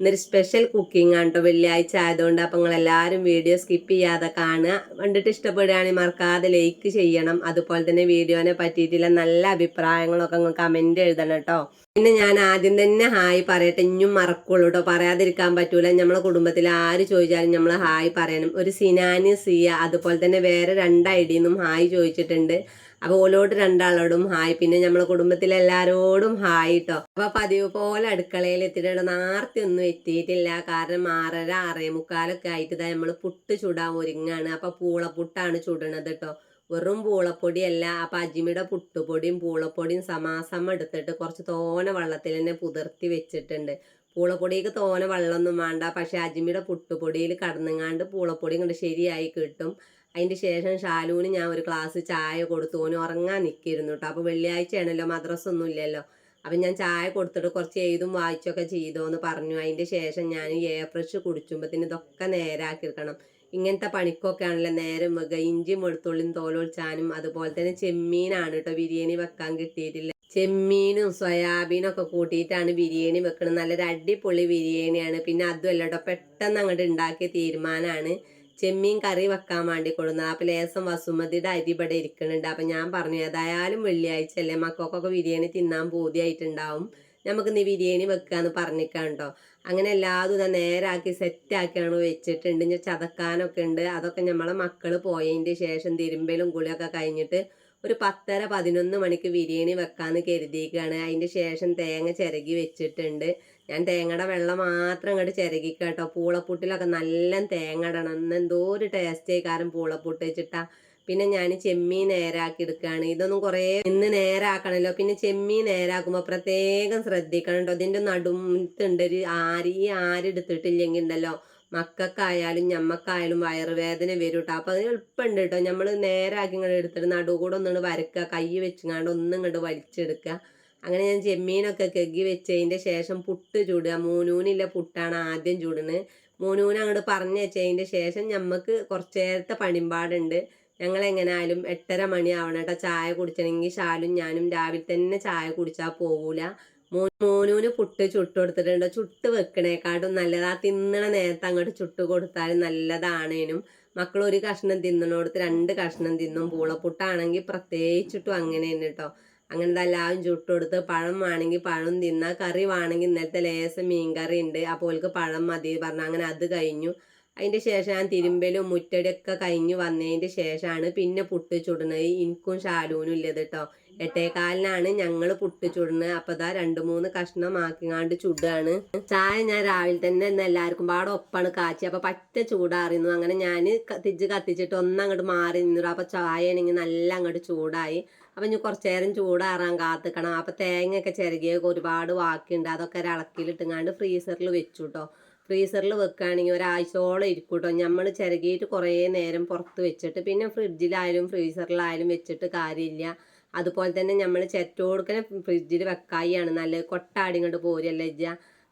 ഇന്നൊരു special cooking ആണ് കേട്ടോ വെള്ളിയാഴ്ച ആയതുകൊണ്ട് അപ്പം നിങ്ങൾ എല്ലാവരും വീഡിയോ സ്കിപ്പ് ചെയ്യാതെ കാണുക. കണ്ടിട്ട് ഇഷ്ടപ്പെടുകയാണെങ്കിൽ മറക്കാതെ ലൈക്ക് ചെയ്യണം. അതുപോലെ തന്നെ വീഡിയോനെ പറ്റിയിട്ടുള്ള നല്ല അഭിപ്രായങ്ങളൊക്കെ നിങ്ങൾ കമന്റ് എഴുതണം കേട്ടോ പിന്നെ ഞാൻ ആദ്യം തന്നെ ഹായ് പറയട്ടെ. ഇനിയും മറക്കുള്ളൂ കേട്ടോ പറയാതിരിക്കാൻ പറ്റൂല. നമ്മളെ കുടുംബത്തിൽ ആര് ചോദിച്ചാലും നമ്മൾ ഹായ് പറയണം. ഒരു സിനാനി സിയ അതുപോലെ തന്നെ വേറെ രണ്ട് ഐ ഡിന്നും ഹായ് ചോദിച്ചിട്ടുണ്ട്. അപ്പൊ ഓലോട്ട് രണ്ടാളോടും ഹായ്. പിന്നെ നമ്മളെ കുടുംബത്തിലെ എല്ലാരോടും ഹായ് കേട്ടോ അപ്പൊ പതിവ് പോലെ അടുക്കളയിൽ എത്തിയിട്ട് നേരത്തെ ഒന്നും എത്തിയിട്ടില്ല. കാരണം ആറര ആറേ മുക്കാലൊക്കെ ആയിട്ട് ഇതാ നമ്മൾ പുട്ട് ചുടാൻ ഒരുങ്ങാണ്. അപ്പൊ പൂളപ്പുട്ടാണ് ചുടണത് കേട്ടോ വെറും പൂളപ്പൊടിയല്ല. അപ്പൊ അജിമിയുടെ പുട്ടുപൊടിയും പൂളപ്പൊടിയും സമാസം എടുത്തിട്ട് കുറച്ച് തോന വെള്ളത്തിൽ തന്നെ പുതിർത്തി വെച്ചിട്ടുണ്ട്. പൂളപ്പൊടിക്ക് തോന വെള്ളമൊന്നും വേണ്ട. പക്ഷെ അജിമിയുടെ പുട്ടുപൊടിയിൽ കടന്നുങ്ങാണ്ട് പൂളപ്പൊടി ഇങ്ങോട്ട് ശരിയായി കിട്ടും. അതിന്റെ ശേഷം ഷാലൂന് ഞാൻ ഒരു ക്ലാസ് ചായ കൊടുത്തു. ഓന് ഉറങ്ങാൻ നിൽക്കിയിരുന്നു കേട്ടോ അപ്പോൾ വെള്ളിയാഴ്ചയാണല്ലോ മദ്രസ ഒന്നും ഇല്ലല്ലോ. അപ്പം ഞാൻ ചായ കൊടുത്തിട്ട് കുറച്ച് എഴുതും വായിച്ചൊക്കെ ചെയ്തോ എന്ന് പറഞ്ഞു. അതിന്റെ ശേഷം ഞാൻ എ ഫ്രഷ് കുടിച്ചുമ്പോഴത്തേന് ഇതൊക്കെ നേരാക്കി എടുക്കണം. ഇങ്ങനത്തെ പണിക്കൊക്കെ ആണല്ലോ നേരം വെക്കുക ഇഞ്ചിയും വെളുത്തുള്ളിയും തോലൊളിച്ചാനും അതുപോലെ തന്നെ ചെമ്മീനാണ് കേട്ടോ ബിരിയാണി വെക്കാൻ കിട്ടിയിട്ടില്ല. ചെമ്മീനും സോയാബീനും ഒക്കെ കൂട്ടിയിട്ടാണ് ബിരിയാണി വെക്കുന്നത് നല്ലൊരു അടിപൊളി ബിരിയാണിയാണ്. പിന്നെ അതുമല്ല കേട്ടോ പെട്ടെന്ന് അങ്ങോട്ട് ഉണ്ടാക്കിയ തീരുമാനമാണ് ചെമ്മീൻ കറി വെക്കാൻ വേണ്ടി കൊള്ളുന്നത് അപ്പം ലേസം വസുമതിയുടെ അരി ഇവിടെ ഇരിക്കുന്നുണ്ട്. അപ്പം ഞാൻ പറഞ്ഞു ഏതായാലും വെള്ളിയാഴ്ച അല്ലേ? മക്കൾക്കൊക്കെ ബിരിയാണി തിന്നാൻ പൂതിയായിട്ടുണ്ടാവും. നമുക്ക് നീ ബിരിയാണി വെക്കാന്ന് പറഞ്ഞിക്കാണ്ടോ അങ്ങനെ എല്ലാതും ഇതാ നേരാക്കി സെറ്റാക്കിയാണ് വെച്ചിട്ടുണ്ട്. ഇനി ചതക്കാനൊക്കെ ഉണ്ട്. അതൊക്കെ നമ്മളെ മക്കൾ പോയതിന്റെ ശേഷം തിരുമ്പലും കുളിയൊക്കെ കഴിഞ്ഞിട്ട് ഒരു പത്തര പതിനൊന്ന് മണിക്ക് ബിരിയാണി വെക്കാന്ന് കരുതിയിരിക്കുകയാണ്. അതിന്റെ ശേഷം തേങ്ങ ചിരകി വെച്ചിട്ടുണ്ട്. ഞാൻ തേങ്ങയുടെ വെള്ളം മാത്രം അങ്ങോട്ട് ചിരകിക്കാട്ടോ. പൂളപ്പുട്ടിലൊക്കെ നല്ല തേങ്ങ ഇടണം ഇന്ന് എന്തോ ഒരു ടേസ്റ്റ് ആയിക്കാരം പൂളപ്പുട്ട് വെച്ചിട്ടാ. പിന്നെ ഞാൻ ചെമ്മീൻ നേരാക്കി എടുക്കുകയാണ് ഇതൊന്നും കുറേ ഇന്ന് നേരാക്കണല്ലോ. പിന്നെ ചെമ്മീൻ നേരാക്കുമ്പോൾ പ്രത്യേകം ശ്രദ്ധിക്കണം കേട്ടോ ഇതിന്റെ നടുത്തുണ്ട് ഒരു ആര് ഈ ആര് എടുത്തിട്ടില്ലെങ്കിൽ ഉണ്ടല്ലോ മക്കൾക്കായാലും ഞമ്മക്കായാലും വയറുവേദന വരും കേട്ടോ അപ്പം അത് എളുപ്പമുണ്ട് കേട്ടോ നമ്മൾ നേരാക്കി ഇങ്ങോട്ട് എടുത്തിട്ട് നടു ഒന്നുകൊണ്ട് വരക്കുക. കൈ വെച്ചുങ്ങാണ്ട് ഒന്നും ഇങ്ങോട്ട് വലിച്ചെടുക്കുക. അങ്ങനെ ഞാൻ ചെമ്മീനൊക്കെ കെഗി വെച്ചതിന്റെ ശേഷം പുട്ട് ചൂടുക. മൂനൂനില്ല പുട്ടാണ് ആദ്യം ചൂടുന്നത്. മൂനൂന അങ്ങോട്ട് പറഞ്ഞു വെച്ചതിന്റെ ശേഷം ഞമ്മക്ക് കുറച്ച് നേരത്തെ പണിമ്പാടുണ്ട്. ഞങ്ങൾ എങ്ങനായാലും എട്ടര മണി ആവണം കേട്ടോ ചായ കുടിച്ചണമെങ്കിൽ ഷാലും ഞാനും രാവിലെ തന്നെ ചായ കുടിച്ചാൽ പോകൂല മോനൂന് പുട്ട് ചുട്ട് കൊടുത്തിട്ടുണ്ട്. ചുട്ട് വെക്കണേക്കാട്ടും നല്ലത് തിന്നണ നേരത്തെ അങ്ങോട്ട് ചുട്ട് കൊടുത്താൽ നല്ലതാണേനും. മക്കൾ ഒരു കഷ്ണം തിന്നണോടത്ത് രണ്ട് കഷ്ണം തിന്നും. പൂളപ്പുട്ടാണെങ്കിൽ പ്രത്യേകിച്ചിട്ടും അങ്ങനെ തന്നെ കേട്ടോ അങ്ങനത്തെ എല്ലാവരും ചുട്ടുകൊടുത്ത് പഴം വേണമെങ്കിൽ പഴം തിന്നാ കറി വേണമെങ്കിൽ ഇന്നലത്തെ മീൻ കറി ഉണ്ട്. അപ്പോൾ ഓൾക്ക് പഴം മതി പറഞ്ഞു അങ്ങനെ അത് കഴിഞ്ഞു. അതിന്റെ ശേഷം ഞാൻ തിരുമ്പലും മുറ്റടിയൊക്കെ കഴിഞ്ഞ് വന്നതിന്റെ ശേഷമാണ് പിന്നെ പുട്ട് ചുടുന്നത്. എനിക്കും ഷാലൂനും ഇല്ലത് കേട്ടോ എട്ടേകാലിനാണ് ഞങ്ങൾ പുട്ട് ചുടുന്നത് അപ്പോൾ ഇതാ രണ്ട് മൂന്ന് കഷ്ണം ആക്കിങ്ങാണ്ട് ചുടാണ്. ചായ ഞാൻ രാവിലെ തന്നെ ഇന്ന് എല്ലാവർക്കും പാടെ ഒപ്പാണ് കാച്ചി. അപ്പോൾ പറ്റ ചൂടാറിയിരുന്നു അങ്ങനെ ഞാൻ തിരിച്ച് കത്തിച്ചിട്ട് ഒന്നങ്ങോട്ട് മാറി നിന്നു. അപ്പോൾ ചായ ആണെങ്കിൽ നല്ല അങ്ങോട്ട് ചൂടായി. അപ്പം ഇനി കുറച്ച് നേരം ചൂടാറാൻ കാത്തിക്കണം. അപ്പം തേങ്ങയൊക്കെ ചിരകിയൊക്കെ ഒരുപാട് വാക്കിണ്ട്. അതൊക്കെ ഒരു ഫ്രീസറിൽ വെച്ചു കേട്ടോ ഫ്രീസറിൽ വെക്കുകയാണെങ്കിൽ ഒരാഴ്ചയോളം ഇരിക്കും കേട്ടോ നമ്മൾ ചിരകിയിട്ട് കുറേ നേരം പുറത്ത് വെച്ചിട്ട് പിന്നെ ഫ്രിഡ്ജിലായാലും ഫ്രീസറിലായാലും വെച്ചിട്ട് കാര്യമില്ല. അതുപോലെ തന്നെ നമ്മൾ ചെറ്റോടുക്കനെ ഫ്രിഡ്ജിൽ വെക്കായിയാണ്. നല്ല കൊട്ടാടിങ്ങോട്ട് പോരല്ല ഇജ്ജ?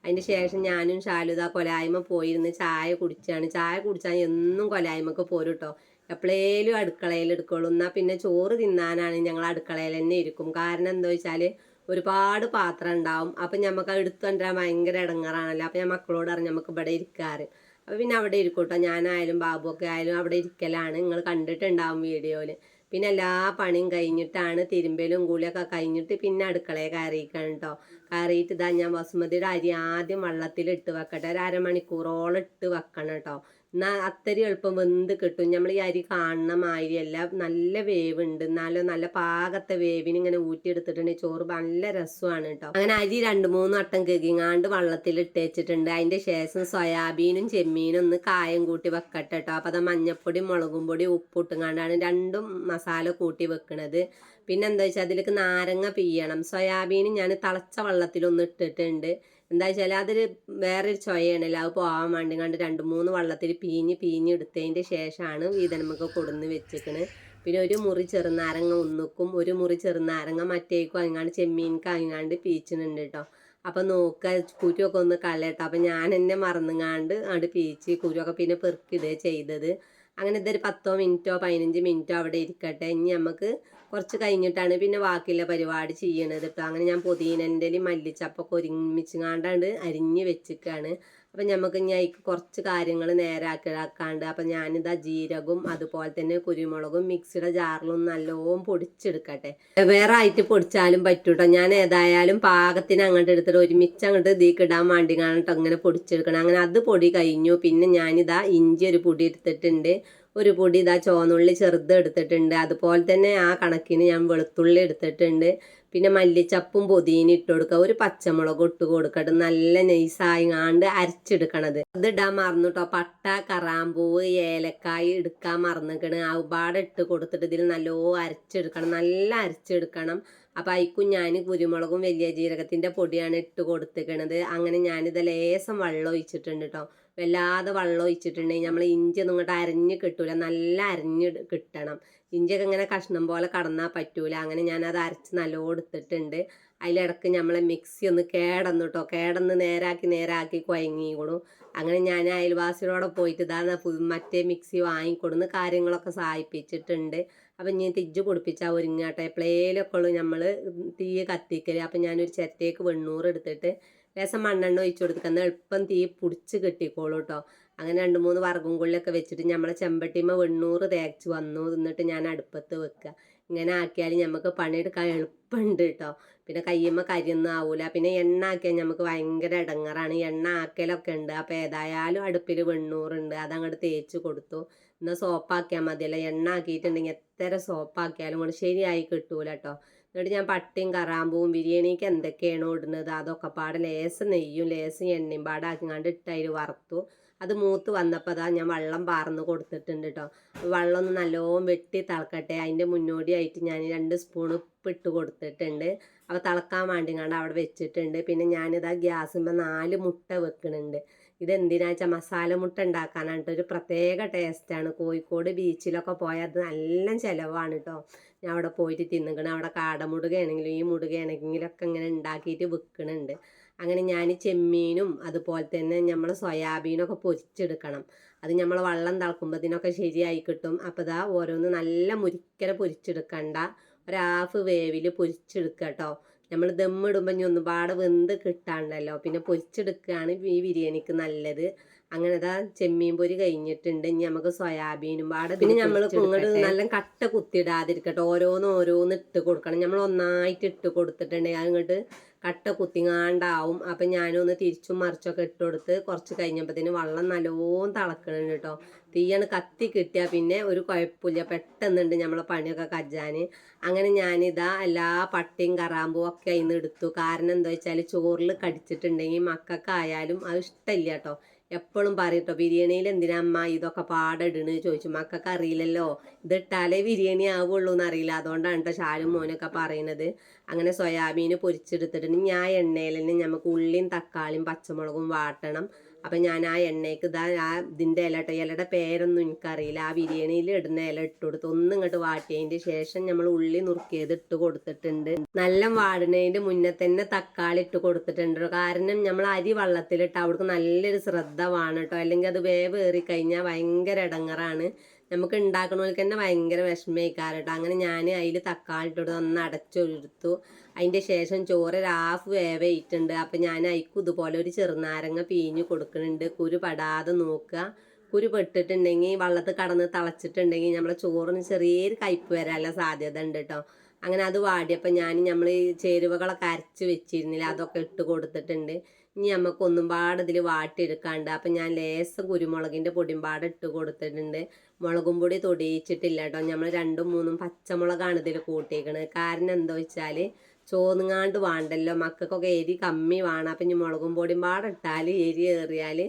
അതിന്റെ ശേഷം ഞാനും ശാലുത കൊലായ്മ പോയിരുന്ന് ചായ കുടിച്ചാണ്. ചായ കുടിച്ചാൽ എന്നും കൊലായ്മക്ക് പോരും കേട്ടോ എപ്പോഴേലും അടുക്കളയിൽ എടുക്കുള്ളൂ. എന്നാൽ പിന്നെ ചോറ് തിന്നാനാണ് ഞങ്ങൾ അടുക്കളയിൽ തന്നെ ഇരിക്കും. കാരണം എന്താ വെച്ചാൽ ഒരുപാട് പാത്രം ഉണ്ടാവും. അപ്പം നമുക്ക് എടുത്തു കൊണ്ടുവരാൻ ഭയങ്കര ഇടങ്ങാറാണല്ലോ അപ്പം ഞാൻ മക്കളോട് അറിഞ്ഞ് നമുക്ക് ഇവിടെ ഇരിക്കാറ്. അപ്പം പിന്നെ അവിടെ ഇരിക്കും കേട്ടോ ഞാനായാലും ബാബുവൊക്കെ ആയാലും അവിടെ ഇരിക്കലാണ്. നിങ്ങൾ കണ്ടിട്ടുണ്ടാവും വീഡിയോയിൽ പിന്നെ എല്ലാ പണിയും കഴിഞ്ഞിട്ടാണ് തിരുമ്പലും കൂലിയൊക്കെ കഴിഞ്ഞിട്ട് പിന്നെ അടുക്കളയെ കയറിയിരിക്കണം കേട്ടോ കയറിയിട്ട് ഇതാ ഞാൻ ബസുമതിയുടെ അരി ആദ്യം വെള്ളത്തിൽ ഇട്ട് വെക്കട്ടെ. ഒരു അരമണിക്കൂറോളം ഇട്ട് വെക്കണം കേട്ടോ എന്നാൽ അത്രയും എളുപ്പം വെന്ത് കിട്ടും. നമ്മൾ ഈ അരി കാണുന്ന മാതിരിയല്ല നല്ല വേവുണ്ട്. എന്നാലും നല്ല പാകത്തെ വേവിന് ഇങ്ങനെ ഊറ്റിയെടുത്തിട്ടുണ്ടെങ്കിൽ ചോറ് നല്ല രസമാണ് കേട്ടോ അങ്ങനെ അരി രണ്ട് മൂന്ന് വട്ടം കെകിങ്ങാണ്ട് വെള്ളത്തിൽ ഇട്ട് വെച്ചിട്ടുണ്ട് അതിന്റെ ശേഷം സോയാബീനും ചെമ്മീനും ഒന്ന് കായം കൂട്ടി വെക്കട്ടെ കേട്ടോ അപ്പം അത് മഞ്ഞപ്പൊടി മുളകും പൊടി ഉപ്പിട്ടുങ്ങാണ്ടാണ് രണ്ടും മസാല കൂട്ടി വെക്കണത്. പിന്നെ എന്താ വെച്ചാൽ അതിലേക്ക് നാരങ്ങ പിയ്യണം. സോയാബീൻ ഞാൻ തിളച്ച വെള്ളത്തിലൊന്ന് ഇട്ടിട്ടുണ്ട്. എന്താ വെച്ചാൽ അതൊരു വേറൊരു ചൊയയാണല്ലോ അത് പോകാൻ വേണ്ടി കണ്ട് രണ്ട് മൂന്ന് വള്ളത്തിൽ പീഞ്ഞ് പീഞ്ഞ് എടുത്തതിന്റെ ശേഷമാണ് വീതനമൊക്കെ കൊടുന്ന് വെച്ചേക്കണ്. പിന്നെ ഒരു മുറി ചെറുനാരങ്ങ ഒന്നുക്കും ഒരു മുറി ചെറുനാരങ്ങ മറ്റേക്കും അങ്ങാണ്ട് ചെമ്മീൻക്ക് അങ്ങാണ്ട് പീച്ചുന്നുണ്ട് കേട്ടോ അപ്പം നോക്കുക കുരുവൊക്കെ ഒന്ന് കളയട്ടോ. അപ്പം ഞാൻ എന്നെ മറന്നുങ്ങാണ്ട് അങ്ങോട്ട് പീച്ച് കുരുവൊക്കെ പിന്നെ പെറുക്കിടുക ചെയ്തത്. അങ്ങനെ ഇതൊരു പത്തോ മിനിറ്റോ പതിനഞ്ച് മിനിറ്റോ അവിടെ ഇരിക്കട്ടെ. ഇനി നമുക്ക് കുറച്ച് കഴിഞ്ഞിട്ടാണ് പിന്നെ ബാക്കിയുള്ള പരിപാടി ചെയ്യണത് കേട്ടോ അങ്ങനെ ഞാൻ പുതിനന്റെ മല്ലിച്ചപ്പൊക്കെ ഒരുമിച്ചുങ്ങാണ്ടാണ്ട് അരിഞ്ഞ് വെച്ചിക്കാണ്. അപ്പം നമുക്ക് ഇനി അതിക്ക് കുറച്ച് കാര്യങ്ങൾ നേരാക്കിടാക്കാണ്ട് അപ്പം ഞാനിതാ ജീരകവും അതുപോലെ തന്നെ കുരുമുളകും മിക്സിയുടെ ജാറിലും നല്ലോണം പൊടിച്ചെടുക്കട്ടെ. വേറെ ആയിട്ട് പൊടിച്ചാലും പറ്റൂട്ടോ. ഞാൻ ഏതായാലും പാകത്തിന് അങ്ങോട്ട് എടുത്തിട്ട് ഒരുമിച്ച് അങ്ങോട്ട് ഇതിലേക്ക് ഇടാൻ വേണ്ടി കാണട്ടോ അങ്ങനെ പൊടിച്ചെടുക്കണം. അങ്ങനെ അത് പൊടി കഴിഞ്ഞു. പിന്നെ ഞാനിതാ ഇഞ്ചി ഒരു പൊടി എടുത്തിട്ടുണ്ട്. ഒരു പൊടി ഇതാ ചുവന്നുള്ളി ചെറുത് എടുത്തിട്ടുണ്ട്. അതുപോലെ തന്നെ ആ കണക്കിന് ഞാൻ വെളുത്തുള്ളി എടുത്തിട്ടുണ്ട്. പിന്നെ മല്ലിച്ചപ്പും പൊതിയും ഇട്ട് കൊടുക്കുക. ഒരു പച്ചമുളക് ഇട്ട് കൊടുക്കട്ട് നല്ല നൈസായിങ്ങാണ്ട് അരച്ചെടുക്കണത്. അത് ഇടാൻ മറന്നു കേട്ടോ പട്ട കറാമ്പൂവ് ഏലക്കായ് എടുക്കാൻ മറന്നിക്കണ്. ആ ഉപാട് ഇട്ട് കൊടുത്തിട്ട് ഇതിൽ നല്ലോ അരച്ചെടുക്കണം. നല്ല അരച്ചെടുക്കണം. അപ്പം അയക്കും ഞാൻ കുരുമുളകും വലിയ ജീരകത്തിന്റെ പൊടിയാണ് ഇട്ട് കൊടുത്തിക്കണത്. അങ്ങനെ ഞാനിത് ലേസം വെള്ളം ഒഴിച്ചിട്ടുണ്ട് കേട്ടോ വല്ലാതെ വെള്ളം ഒഴിച്ചിട്ടുണ്ടെങ്കിൽ നമ്മൾ ഇഞ്ചി ഒന്നും ഇങ്ങോട്ട് അരഞ്ഞ് കിട്ടൂല. നല്ല അരഞ്ഞ് കിട്ടണം. ഇഞ്ചിയൊക്കെ ഇങ്ങനെ കഷ്ണം പോലെ കടന്നാൽ പറ്റൂല. അങ്ങനെ ഞാനത് അരച്ച് നല്ലോണം എടുത്തിട്ടുണ്ട്. അതിലിടക്ക് നമ്മളെ മിക്സി ഒന്ന് കേടന്നു കേട്ടോ കേടന്ന് നേരാക്കി നേരാക്കി കുഴങ്ങിക്കണു. അങ്ങനെ ഞാൻ അയൽവാസികളോടെ പോയിട്ട് ഇതാ പു- മറ്റേ മിക്സി വാങ്ങിക്കൊടുന്ന് കാര്യങ്ങളൊക്കെ സഹായിപ്പിച്ചിട്ടുണ്ട്. അപ്പം ഞാൻ തിജ്ജ് പൊടിപ്പിച്ചാൽ ഒരുങ്ങാട്ടെ. എപ്പോഴേലൊക്കെ ഉള്ളൂ നമ്മൾ തീ കത്തിക്കൽ അപ്പം ഞാനൊരു ചെറ്റേക്ക് വെണ്ണൂറ് എടുത്തിട്ട് ലേശം മണ്ണെണ്ണ ഒഴിച്ചു കൊടുക്കുന്ന എളുപ്പം തീ പിടിച്ച് കിട്ടിക്കോളൂ കേട്ടോ അങ്ങനെ രണ്ട് മൂന്ന് വർഗം കൊള്ളിയൊക്കെ വെച്ചിട്ട് നമ്മളെ ചെമ്പട്ടിമ വെണ്ണൂറ് തേച്ച് വന്നു. എന്നിട്ട് ഞാൻ അടുപ്പത്ത് വെക്കുക. ഇങ്ങനെ ആക്കിയാൽ നമുക്ക് പണിയെടുക്കാൻ എളുപ്പമുണ്ട് കേട്ടോ പിന്നെ കയ്യമ്മ കരിയൊന്നും ആവൂല. പിന്നെ എണ്ണ ആക്കിയാൽ നമുക്ക് ഭയങ്കര ഇടങ്ങറാണ് എണ്ണ ആക്കലൊക്കെ ഉണ്ട്. അപ്പോൾ ഏതായാലും അടുപ്പിൽ വെണ്ണൂറുണ്ട്. അതങ്ങോട്ട് തേച്ച് കൊടുത്തു. എന്നാൽ സോപ്പാക്കിയാൽ മതിയല്ല. എണ്ണ ആക്കിയിട്ടുണ്ടെങ്കിൽ എത്ര സോപ്പാക്കിയാലും കൊണ്ട് ശരിയായി കിട്ടൂല കേട്ടോ എന്നിട്ട് ഞാൻ പട്ടിയും കറാമ്പൂവും ബിരിയാണിക്ക് എന്തൊക്കെയാണോ ഇടുന്നത് അതൊക്കെ പാടെ ലേസ് നെയ്യും ലേസ് എണ്ണയും പാടാക്കിങ്ങാണ്ട് ഇട്ട് അതിൽ വറുത്തു. അത് മൂത്ത് വന്നപ്പോൾ അതാ ഞാൻ വെള്ളം പാർന്ന് കൊടുത്തിട്ടുണ്ട് കേട്ടോ വെള്ളം ഒന്ന് നല്ലോണം വെട്ടി തിളക്കട്ടെ. അതിന്റെ മുന്നോടിയായിട്ട് ഞാൻ രണ്ട് സ്പൂൺ ഉപ്പിട്ട് കൊടുത്തിട്ടുണ്ട്. അപ്പോൾ തിളക്കാൻ വേണ്ടിങ്ങാണ്ട് അവിടെ വെച്ചിട്ടുണ്ട്. പിന്നെ ഞാനിതാ ഗ്യാസിന്റെ നാല് മുട്ട വെക്കുന്നുണ്ട് ഇതെന്തിനാ വെച്ചാൽ മസാല മുട്ട ഉണ്ടാക്കാനാണ് ട്ടോ. ഒരു പ്രത്യേക ടേസ്റ്റാണ് കോഴിക്കോട് ബീച്ചിലൊക്കെ പോയാൽ അത് നല്ല ചിലവാണ് കേട്ടോ ഞാൻ അവിടെ പോയിട്ട് തിന്നുകണ അവിടെ കാട മുടുകയാണെങ്കിലും ഈ മുടുകയാണെങ്കിലൊക്കെ ഇങ്ങനെ ഉണ്ടാക്കിയിട്ട് വിൽക്കണുണ്ട് അങ്ങനെ ഞാൻ ചെമ്മീനും അതുപോലെ തന്നെ നമ്മൾ സോയാബീനൊക്കെ പൊരിച്ചെടുക്കണം. അത് നമ്മൾ വെള്ളം തിളക്കുമ്പോഴത്തേനൊക്കെ ശരിയായി കിട്ടും. അപ്പോൾ ഇതാ ഓരോന്ന് നല്ല മുരിക്കര പൊരിച്ചെടുക്കണ്ട. ഒരു ഹാഫ് വേവിൽ പൊരിച്ചെടുക്കുക കേട്ടോ നമ്മൾ ദമ്മിടുമ്പോൾ ഇനി ഒന്നുപാടെ വെന്ത് കിട്ടാണ്ടല്ലോ. പിന്നെ പൊരിച്ചെടുക്കുകയാണ് ഈ ബിരിയാണിക്ക് നല്ലത്. അങ്ങനെ ഇതാ ചെമ്മീൻ പൊരി കഴിഞ്ഞിട്ടുണ്ട്. ഇനി നമുക്ക് സോയാബീനും പാടെ പിന്നെ നമ്മൾ ഇങ്ങോട്ട് നല്ല കട്ട കുത്തിയിടാതിരിക്കട്ടെ. ഓരോന്ന് ഓരോന്ന് ഇട്ട് കൊടുക്കണം. നമ്മൾ ഒന്നായിട്ട് ഇട്ട് കൊടുത്തിട്ടുണ്ടെങ്കിൽ അതിങ്ങോട്ട് കട്ട കുത്തിങ്ങാണ്ടാവും. അപ്പം ഞാനൊന്ന് തിരിച്ചും മറിച്ചൊക്കെ ഇട്ട് കൊടുത്ത് കുറച്ച് കഴിഞ്ഞപ്പോഴത്തേന് വെള്ളം നല്ലോണം തിളക്കണുണ്ട് കേട്ടോ. തീയാണ് കത്തി കിട്ടിയാൽ പിന്നെ ഒരു കുഴപ്പമില്ല. പെട്ടെന്നുണ്ട് നമ്മളെ പണിയൊക്കെ കജ്ജാൻ അങ്ങനെ ഞാനിതാ എല്ലാ പട്ടിയും കറാമ്പും ഒക്കെ അതിൽ നിന്ന് എടുത്തു. കാരണം എന്താ വെച്ചാൽ ചോറിൽ കടിച്ചിട്ടുണ്ടെങ്കിൽ മക്കൾക്കായാലും അത് ഇഷ്ടമില്ല കേട്ടോ എപ്പോഴും പറയും കേട്ടോ ബിരിയാണിയിൽ എന്തിനാ അമ്മ ഇതൊക്കെ പാടിടണ് ചോദിച്ചു. മക്കൾക്ക് അറിയില്ലല്ലോ. ഇതിട്ടാലേ ബിരിയാണി ആവുള്ളൂ എന്നറിയില്ല. അതുകൊണ്ടാണ് കേട്ടോ ഷാലും മോനൊക്കെ പറയുന്നത് അങ്ങനെ സോയാബീൻ പൊരിച്ചെടുത്തിട്ട് ഞാൻ എണ്ണയിൽ തന്നെ നമുക്ക് ഉള്ളിയും തക്കാളിയും പച്ചമുളകും വാട്ടണം. അപ്പം ഞാൻ ആ എണ്ണയ്ക്ക് ഇതാ ആ ഇതിന്റെ ഇല കേട്ടോ ഇലയുടെ പേരൊന്നും എനിക്കറിയില്ല. ആ ബിരിയാണിയിൽ ഇടുന്ന ഇല ഇട്ട് കൊടുത്ത് ഒന്നും ഇങ്ങോട്ട് വാട്ടിയതിന്റെ ശേഷം നമ്മൾ ഉള്ളി നുറുക്കിയത് ഇട്ട് കൊടുത്തിട്ടുണ്ട്. നല്ല വാടുന്നതിന്റെ മുന്നേ തന്നെ തക്കാളി ഇട്ട് കൊടുത്തിട്ടുണ്ട് കാരണം നമ്മൾ അരി വള്ളത്തിലിട്ട് അവിടേക്ക് നല്ലൊരു ശ്രദ്ധ വേണം കേട്ടോ അല്ലെങ്കിൽ അത് വേവ് ഏറി കഴിഞ്ഞാൽ ഭയങ്കര ഇടങ്ങറാണ് നമുക്ക് ഉണ്ടാക്കണവർക്ക് തന്നെ ഭയങ്കര വിഷമയിക്കാറ് കേട്ടോ അങ്ങനെ ഞാൻ അതിൽ തക്കാളി ഇട്ടിട്ട് ഒന്ന് അടച്ചൊഴുത്തു അതിന്റെ ശേഷം ചോറ് ഹാഫ് വേവയിട്ടുണ്ട്. അപ്പം ഞാൻ അതിക്കും ഇതുപോലെ ഒരു ചെറുനാരങ്ങ പീഞ്ഞ് കൊടുക്കുന്നുണ്ട് കുരു പെടാതെ നോക്കുക. കുരു പെട്ടിട്ടുണ്ടെങ്കിൽ വള്ളത്ത് കടന്ന് തളച്ചിട്ടുണ്ടെങ്കിൽ നമ്മളെ ചോറിന് ചെറിയൊരു കയ്പ് വരാനുള്ള സാധ്യത ഉണ്ട് കേട്ടോ അങ്ങനെ അത് വാടിയപ്പോൾ ഞാൻ നമ്മൾ ചേരുവകളൊക്കെ അരച്ച് വെച്ചിരുന്നില്ല അതൊക്കെ ഇട്ട് കൊടുത്തിട്ടുണ്ട്. ഇനി നമുക്കൊന്നും പാടെ ഇതിൽ വാട്ടിയെടുക്കാണ്ട്. അപ്പം ഞാൻ ലേസം കുരുമുളകിന്റെ പൊടിയും പാടെ ഇട്ട് കൊടുത്തിട്ടുണ്ട്. മുളകും പൊടി തൊടിയിച്ചിട്ടില്ല കേട്ടോ നമ്മൾ രണ്ടും മൂന്നും പച്ചമുളകാണ് ഇതിൽ കൂട്ടിയേക്കണത്. കാരണം എന്താ വെച്ചാൽ ചോന്നുങ്ങാണ്ട് വേണ്ടല്ലോ. മക്കൾക്കൊക്കെ എരി കമ്മി വേണം. അപ്പം ഇനി മുളകും പൊടിയും പാടെ ഇട്ടാൽ എരി ഏറിയാൽ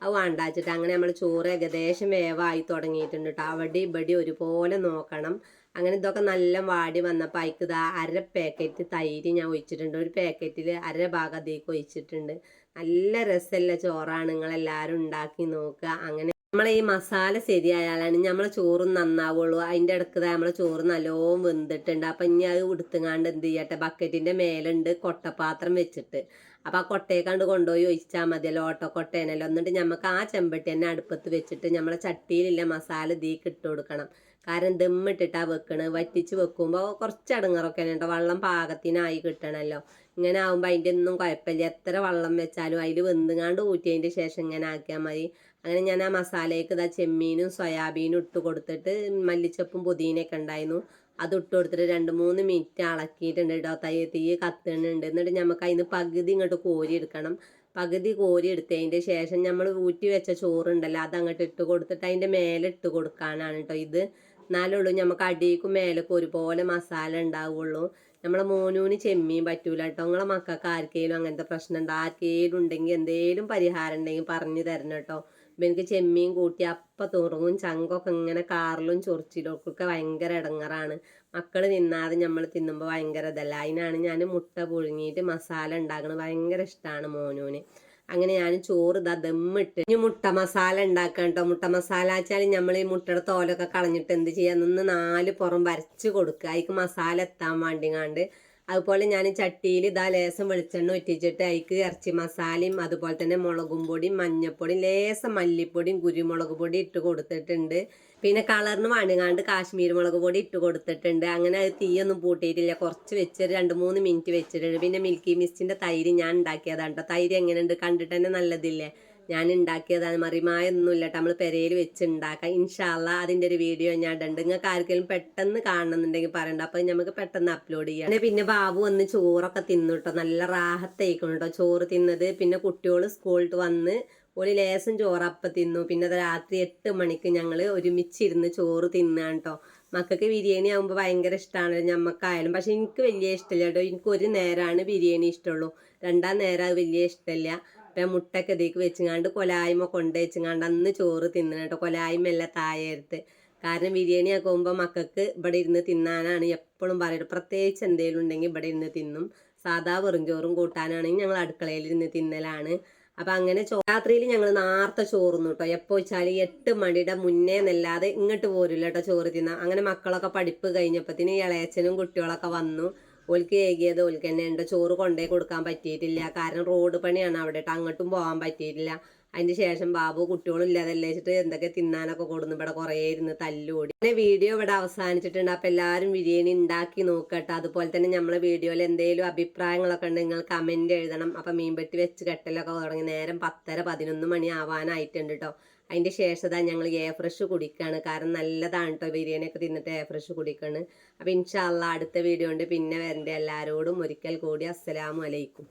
അത് വേണ്ടാച്ചിട്ട്. അങ്ങനെ നമ്മൾ ചോറ് ഏകദേശം വേവായി തുടങ്ങിയിട്ടുണ്ട് കേട്ടോ അവിടെ ഇവിടെ ഒരുപോലെ നോക്കണം. അങ്ങനെ ഇതൊക്കെ നല്ല വാടി വന്നപ്പോൾ അതിക്ക് ഇതാ അര പാക്കറ്റ് തൈര് ഞാൻ ഒഴിച്ചിട്ടുണ്ട്. ഒരു പാക്കറ്റിൽ അര ഭാഗം അതിലേക്ക് ഒഴിച്ചിട്ടുണ്ട്. നല്ല രസമല്ല ചോറാണ്. നിങ്ങളെല്ലാവരും ഉണ്ടാക്കി നോക്കുക. അങ്ങനെ നമ്മളെ ഈ മസാല ശരിയായാലാണ് നമ്മളെ ചോറും നന്നാവുള്ളൂ. അതിന്റെ ഇടയ്ക്ക് നമ്മളെ ചോറ് നല്ലോണം വെന്തിട്ടുണ്ട്. അപ്പം ഇനി അത് ഉടുത്തുങ്ങാണ്ട് എന്ത് ചെയ്യട്ടെ? ബക്കറ്റിന്റെ മേലുണ്ട് കൊട്ടപാത്രം വെച്ചിട്ട്. അപ്പോൾ ആ കൊട്ടയെക്കാണ്ട് കൊണ്ടുപോയി ഒഴിച്ചാൽ മതിയല്ലോ. ഓട്ടോ കൊട്ടേനല്ലോ എന്നിട്ട് നമുക്ക് ആ ചെമ്പട്ടി തന്നെ അടുപ്പത്ത് വെച്ചിട്ട് നമ്മളെ ചട്ടിയിലുള്ള മസാല ഇതിക്ക് ഇട്ട് കൊടുക്കണം. കാരണം ദമ്മിട്ടിട്ടാ വെക്കണത് വറ്റിച്ച് വെക്കുമ്പോൾ കുറച്ച് അടങ്ങറൊക്കെ ഉണ്ടോ വെള്ളം പാകത്തിനായി കിട്ടണമല്ലോ ഇങ്ങനെ ആകുമ്പോൾ അതിന്റെ ഒന്നും കുഴപ്പമില്ല. എത്ര വെള്ളം വെച്ചാലും അതിൽ വെന്തുങ്ങാണ്ട് ഊറ്റിയതിന്റെ ശേഷം ഇങ്ങനെ ആക്കിയാൽ മതി. അങ്ങനെ ഞാൻ ആ മസാലയ്ക്ക് ഇതാ ചെമ്മീനും സോയാബീനും ഇട്ട് കൊടുത്തിട്ട് മല്ലിച്ചപ്പും പുതിനയൊക്കെ ഉണ്ടായിരുന്നു. അത് ഇട്ട് കൊടുത്തിട്ട് രണ്ട് മൂന്ന് മിനിറ്റ് അളക്കിയിട്ടുണ്ട് കേട്ടോ. തൈ തീ കത്തണുണ്ട് എന്നിട്ട് നമുക്ക് അതിന് പകുതി ഇങ്ങോട്ട് കോരി എടുക്കണം. പകുതി കോരി എടുത്തതിന്റെ ശേഷം നമ്മൾ ഊറ്റി വെച്ച ചോറുണ്ടല്ലോ അത് അങ്ങോട്ട് ഇട്ട് കൊടുത്തിട്ട് അതിന്റെ മേലെ ഇട്ട് കൊടുക്കാനാണ് കേട്ടോ ഇത്. എന്നാലുള്ളൂ നമുക്ക് അടിക്കും മേലൊക്കെ ഒരുപോലെ മസാല ഉണ്ടാവുള്ളൂ. നമ്മളെ മോനൂന് ചെമ്മീൻ പറ്റൂല കേട്ടോ നിങ്ങളെ മക്കൾക്ക് ആർക്കെങ്കിലും അങ്ങനത്തെ പ്രശ്നം ഉണ്ട്? ആർക്കെങ്കിലും ഉണ്ടെങ്കിൽ എന്തേലും പരിഹാരം ഉണ്ടെങ്കിൽ പറഞ്ഞു തരണം കേട്ടോ അപ്പം എനിക്ക് ചെമ്മീൻ കൂട്ടി അപ്പം തുറങ്ങും ചങ്കൊക്കെ ഇങ്ങനെ കാറിലും ചൊറിച്ചിലും ഒക്കെ ഭയങ്കര ഇടങ്ങറാണ് മക്കൾ തിന്നാതെ നമ്മൾ തിന്നുമ്പോൾ ഭയങ്കര ഇതല്ല? അതിനാണ് ഞാൻ മുട്ട പുഴുങ്ങിയിട്ട് മസാല ഉണ്ടാക്കുന്നത് ഭയങ്കര ഇഷ്ടമാണ് മോനൂന്. അങ്ങനെ ഞാൻ ചോറ് ഇതാ ദമ്മിട്ട്. ഇനി മുട്ട മസാല ഉണ്ടാക്കാം കേട്ടോ മുട്ട മസാല വെച്ചാൽ നമ്മൾ ഈ മുട്ടയുടെ തോലൊക്കെ കളഞ്ഞിട്ട് എന്ത് ചെയ്യാം? നിന്ന് നാല് പുറം വരച്ച് കൊടുക്കുക. അതിക്ക് മസാല എത്താൻ വേണ്ടിങ്ങാണ്ട്. അതുപോലെ ഞാൻ ചട്ടിയിൽ ഇതാ ലേസം വെളിച്ചെണ്ണ ഒറ്റിച്ചിട്ട് അതിക്ക് ഇറച്ചി മസാലയും അതുപോലെ തന്നെ മുളകും പൊടിയും മഞ്ഞപ്പൊടിയും ലേസം മല്ലിപ്പൊടിയും കുരുമുളക് പൊടി ഇട്ട് കൊടുത്തിട്ടുണ്ട്. പിന്നെ കളറിന് വണങ്ങാണ്ട് കാശ്മീർ മുളക് പൊടി ഇട്ട് കൊടുത്തിട്ടുണ്ട്. അങ്ങനെ അത് തീയൊന്നും പൂട്ടിയിട്ടില്ല. കുറച്ച് വെച്ച് രണ്ട് മൂന്ന് മിനിറ്റ് വെച്ചിട്ടുണ്ട്. പിന്നെ മിൽക്കി മിസ്റ്റിന്റെ തൈര് ഞാൻ ഉണ്ടാക്കിയതാണ് കേട്ടോ തൈര് എങ്ങനെയുണ്ട്? കണ്ടിട്ട് തന്നെ നല്ലതില്ലേ? ഞാൻ ഉണ്ടാക്കിയതാണ് മറിമായൊന്നുമില്ല കേട്ടോ നമ്മൾ പെരയിൽ വെച്ച് ഉണ്ടാക്കാം ഇൻഷാല്ല അതിന്റെ ഒരു വീഡിയോ ഞാൻ ഇടുന്നുണ്ട് നിങ്ങൾക്ക് ആർക്കെങ്കിലും പെട്ടെന്ന് കാണണമെന്നുണ്ടെങ്കിൽ പറയണ്ട. അപ്പോൾ നമുക്ക് പെട്ടെന്ന് അപ്ലോഡ് ചെയ്യാം. പിന്നെ ബാബു വന്ന് ചോറൊക്കെ തിന്നു കേട്ടോ നല്ല റാഹത്തേക്കണം കേട്ടോ ചോറ് തിന്നത്. പിന്നെ കുട്ടികൾ സ്കൂളിൽ വന്ന് ഒരു ലേസം ചോറ് അപ്പം തിന്നു. പിന്നെ രാത്രി എട്ട് മണിക്ക് ഞങ്ങൾ ഒരുമിച്ചിരുന്ന് ചോറ് തിന്നാണ് കേട്ടോ മക്കൾക്ക് ബിരിയാണി ആകുമ്പോൾ ഭയങ്കര ഇഷ്ടമാണ് ഞമ്മക്കായാലും. പക്ഷെ എനിക്ക് വലിയ ഇഷ്ടമില്ല കേട്ടോ എനിക്ക് ഒരു നേരമാണ് ബിരിയാണി ഇഷ്ടമുള്ളൂ രണ്ടാം നേരം അത് വലിയ ഇഷ്ടമില്ല ഇപ്പം മുട്ടൊക്കെ ഇതിലേക്ക് വെച്ചുങ്ങാണ്ട് കൊലായ്മ കൊണ്ട് വെച്ചുങ്ങാണ്ട് അന്ന് ചോറ് തിന്നണം കേട്ടോ കൊലായ്മയല്ല താഴെടുത്ത് കാരണം ബിരിയാണി ആക്കുമ്പോൾ മക്കൾക്ക് ഇവിടെ ഇരുന്ന് തിന്നാനാണ് എപ്പോഴും പറയുന്നത് പ്രത്യേകിച്ച് എന്തെങ്കിലും ഉണ്ടെങ്കിൽ ഇവിടെ ഇരുന്ന് തിന്നും. സാധാ വെറും ചോറും കൂട്ടാനാണെങ്കിൽ ഞങ്ങൾ അടുക്കളയിൽ ഇരുന്ന് തിന്നലാണ്. അപ്പം അങ്ങനെ രാത്രിയിൽ ഞങ്ങൾ നേരത്തെ ചോറുന്നു കേട്ടോ എപ്പോൾ വെച്ചാൽ എട്ട് മണിയുടെ മുന്നേ എന്നല്ലാതെ ഇങ്ങോട്ട് പോരില്ല കേട്ടോ ചോറ് തിന്നാൻ. അങ്ങനെ മക്കളൊക്കെ പഠിപ്പ് കഴിഞ്ഞപ്പത്തിന് ഇളയച്ചനും കുട്ടികളൊക്കെ വന്നു. ഓൽക്ക് ഏകിയത് ഓൽക്ക് തന്നെ ഉണ്ട് ചോറ് കൊണ്ടേ കൊടുക്കാൻ പറ്റിയിട്ടില്ല. കാരണം റോഡ് പണിയാണ് അവിടെ ട്ടോ. അങ്ങോട്ടും പോകാൻ പറ്റിയിട്ടില്ല. അതിന് ശേഷം ബാബു കുട്ടികളും ഇല്ലാതെ വെച്ചിട്ട് എന്തൊക്കെ തിന്നാനൊക്കെ കൊടുന്നു ഇവിടെ കുറേ ഇരുന്ന് തല്ലുകൂടി. പിന്നെ വീഡിയോ ഇവിടെ അവസാനിച്ചിട്ടുണ്ട്. അപ്പം എല്ലാവരും ബിരിയാണി ഉണ്ടാക്കി നോക്കട്ടെ അതുപോലെ തന്നെ നമ്മളെ വീഡിയോയിൽ എന്തെങ്കിലും അഭിപ്രായങ്ങളൊക്കെ ഉണ്ട് നിങ്ങൾ കമന്റ് എഴുതണം. അപ്പം മീൻപെട്ടി വെച്ച് കെട്ടലൊക്കെ തുടങ്ങി നേരം പത്തര പതിനൊന്ന് മണി ആവാനായിട്ടുണ്ട് കേട്ടോ. അതിന്റെ ശേഷതാ ഞങ്ങൾ എയർ ഫ്രഷ് കുടിക്കുകയാണ് കാരണം നല്ലതാണ് കേട്ടോ ബിരിയാണിയൊക്കെ തിന്നിട്ട് എയർ ഫ്രഷ് കുടിക്കുകയാണ് അപ്പം ഇൻഷാല്ല അടുത്ത വീഡിയോ ഉണ്ട് പിന്നെ വരണ്ട. എല്ലാവരോടും ഒരിക്കൽ കൂടി അസ്സലാമു അലൈക്കും.